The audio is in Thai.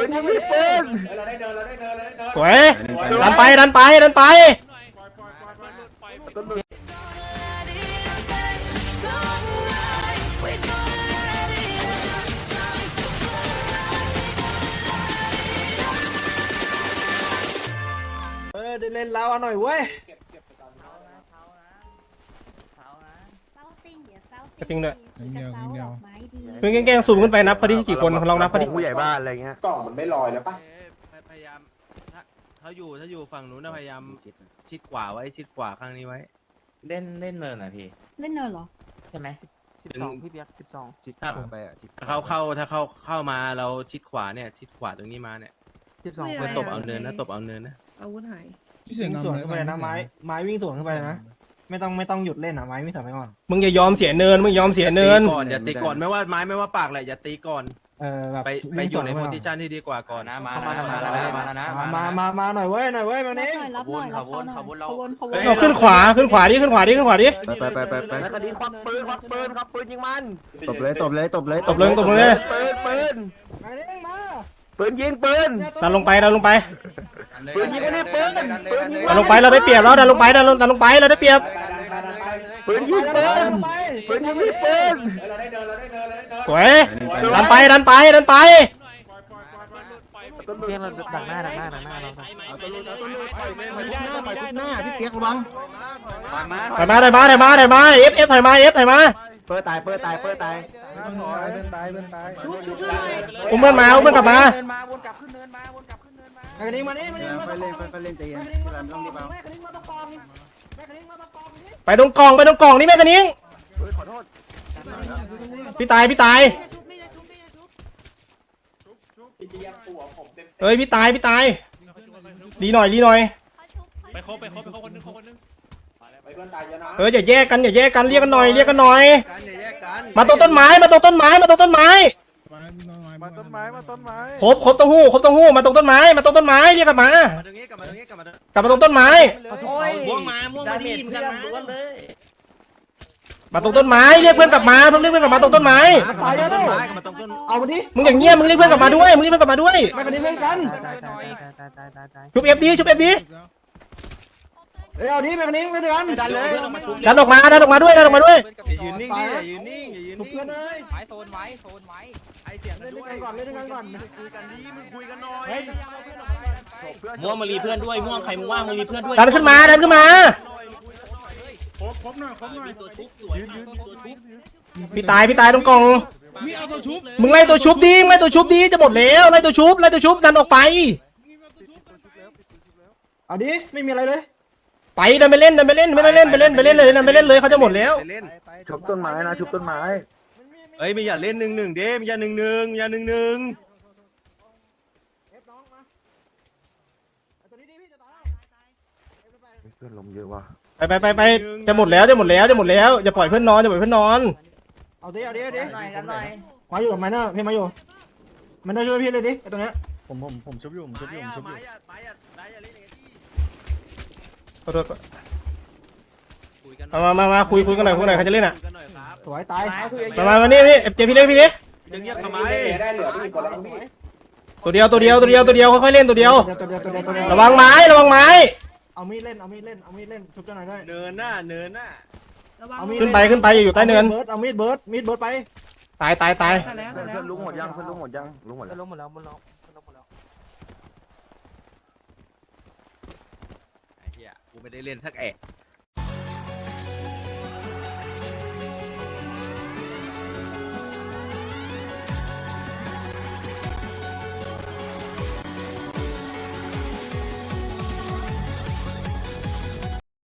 ปืนยิงไม่ปืนสวยดันไปดันไปดันไป เออได้เล่นแล้วอะหน่อยเว้ย กระติ้งด้วยยิงเดียวยิงเดียวมึงแกล้งๆซูมขึ้นไปนับพอดีกี่คนลองนับพอดีผู้ใหญ่บ้านอะไรเงี้ย กล่องมันไม่ลอยแล้วปะพยายามถ้าถ้าอยู่ถ้าอยู่ฝั่งนู้นนะพยายามชิดขวาไว้ชิดขวาข้างนี้ไว้ เล่นเล่นเนินหน่อยพี่ เล่นเนินเหรอ ใช่ไหมสิบสองพี่เบียสิบสองถ้าไปอะถ้าเข้าเข้าถ้าเข้าเข้ามาเราชิดขวาเนี่ย ชิดขวาตรงนี้มาเนี่ยสิบสองไปตบเอาเนินนะตบเอาเนินนะอาวุธหายที่เสียวิ่งงนำสวนเลยขึ้นไปนะไม้ไม้วิ่งสวนขึ้นไปนะ ไม่ต้องไม่ต้องหยุดเล่นอะไม้วิ่งสวนไปก่อน มึงอย่ายอมเสียเนิน มึงยอมเสียเนิน ตีก่อนอย่าตีก่อนไม่ว่าไม้ไม่ว่าปากแหละอย่าตีก่อนเออแบบไปไปวิ่งอสยู่วนในขึ้โพไปซิชันที่ดีกว่าก่อนนะมาแล้วมาแล้วมาแล้วนะก่อนมามามาหน่อยเว้ยหน่อยเว้ยมารับนี้หน่อยรับหน่อยรับเขาหน่อยขบวนเราขบวนขบวเฮ้นยเอาขึ้นขวาขึ้นขวาดิขึ้นขวาดิขึ้นขวาดิไปไปไปไปแล้วคดีควักปืนควักปืนควักปืนยิงมันตบเลยตบเลยตบเลยตบเลยตบเลยปืนปืนมานี้มาปืนยิงปืนดันลงไปดันลงไป ปืนยิงไม่ได้ปืนปืนยิงดันลงไปเราได้เปรียบแล้วดันลงไปดันลงดันลงไปเราได้เปรียบปืนยิงปืนไปปืนยิงไม่ปืนสวยดันไปดันไปดันไปเพียงเราดักหน้าดักหน้าดักหน้าเราไปทุกหน้าพี่เปียกระวังถอยมาถอยมาถอยมาถอยมาเอฟเอฟถอยมาเอฟถอยมาเปิดตายเปิดตายเปิดตายไม่ต้องตายเพื่อนตายเพื่อนตายชุบชุบเพื่อนหน่อยอุ้มเพื่อนมาอุ้มเพื่อนกลับมาเนินมาวนกลับขึ้นเนินมาวนกลับขึ้นเนินมาแม่กระดิ่งมานี่มานี่มาไปตะเล่นกองไปเล่นใจเย็นแม่กระดิ่งมาตะกองแม่กระดิ่งมาตะกองแม่กระดิ่งมาตะกองนี่ไปตรงกล่องไปตรงกล่องนี่แม่กระนิ้งขอโทษพี่ตายพี่ตายชุบไม่ได้ชุบไม่ได้ชุบเอ้ยพี่ตายพี่ตายดีหน่อยดีหน่อยไปครบไปครบไปครบคนนึงครบคนนึง เอออย่าแยกกันอย่าแยกกันเรียกกันหน่อยเรียกกันหน่อย กันอย่าแยกกันมาตรงต้นไม้มาตรงต้นไม้มาตรงต้นไม้มาต้นไม้มาต้นไม้ครบครบเต้าหู้ครบเต้าหู้มาตรงต้นไม้มาตรงต้นไม้เรียกกันมา มาตรงนี้กลับมาตรงนี้กลับมาตรงนี้กลับมาตรงต้นไม้ โอ้ยม่วงมาม่วงมาดิเพื่อนล้วนเลยมาตรงต้นไม้เรียกเพื่อนกลับมาเพิ่งเรียกเพื่อนกลับมาตรงต้นไม้กลับมาตรงต้นไม้กลับมาตรงต้นเอามาดิมึงอย่างเงี้ยมึงเรียกเพื่อนกลับมาด้วยมึงเรียกเพื่อนกลับมาด้วยแม่กระดิ่งเล่นกันตายตายตายตายตายตายชุบเอฟดีชุบเอฟดี เอ้ยเอาดิแม่กระดิ่งเล่นกันดันเลยดันออกมาดันออกมาด้วยดันออกมาด้วยอย่ายืนนิ่งดิอย่ายืนนิ่งอย่ายืนทุบนิ่เพื่อนงเลยไว้โซนไว้โซนไว้ไอเสียงเล่นด้ด้ววยยกันก่อนเล่นด้วยกันก่อนคุยกันดีมึงคุยกันหน่อยม่วงมารีเพื่อนด้วยม่วงใครมึงว่างมารีเพื่อนด้วยดันขึ้นมาดันขึ้นมาครบครบหน่อยครบหน่อยพี่ตายพี่ตายตรงกล่องมีเอาตัวชุบมึงไล่ตัวชุบดีมึงไล่ตัวชุบดีจะหมดแล้วไล่ตัวชุบไล่ตัวชุบดันออกไปเอาดิไม่มีอะไรเลย ไปดันไปเล่นดันไปเล่นไม่ได้เล่นไปเล่นไปเล่นเลยดันไปเล่นเลยเขาจะหมดแล้วไปเล่นชุบต้นไม้นะชุบต้นไม้เอ้ยไม่อย่าเล่นหนึ่งหนึ่งเด้ไม่อย่าหนึ่งหนึ่งอย่าหนึ่งหนึ่งเอฟน้องมาเอาตัวนี้ดิพี่จะตายเพื่อนลมเยอะว่ะไปไปไปไปจะหมดแล้วจะหมดแล้วจะหมดแล้วอย่าปล่อยเพื่อนนอนอย่าปล่อยเพื่อนนอนเอาดิเอาดิเอาดิหน่อยกันหน่อยมาอยู่กับไมเนอร์พี่มาอยู่ไมเนอร์ช่วยพี่เลยดิไอตัวเนี้ยผมผมผมชุบอยู่ผมชุบไม้อยู่ผมอะชุบอยู่ ไม้อะไม้อะไม้อะเล่นอย่างนี้ขอโทษคุยกันหน่มาอยมามามาคุยคุยกันหน่อยคุยกันหน่อยใครจะเล่นอะคุยกันหน่อยครับสวยตายมามามานี่นี่เจพี่เล็กพี่เล็กจะเงียบทำไมได้เหลือพี่คนละพี่ตัวเดียวตัวเดียวตัวเดียวตัวเดียวค่อยๆเล่นตัวเดียว ตัวเดียวตัวเดียวตัวเดียวระวังไม้ระวังไม้ เอามีดเล่นเอามีดเล่นเอามีดเล่นชุบเจ้าหน่อยได้เนินหน้าเนินหน้าระวังเอามีดขึ้นไปขึ้นไปอย่าอยู่ใต้เนิน เบิร์ดเอามีดเบิร์ดมีดเบิร์ดไปตายตายตายตายแล้วเพื่ตาอยนแล้วเพื่อนลุงหมดยังเพื่อนลุงหมดยังลุงหมดจะแล้ว ล้มหมดแล้วหมดแล้วล้มหมดแล้ว ไอ้เหี้ย กูไม่ได้เล่นสักแอะ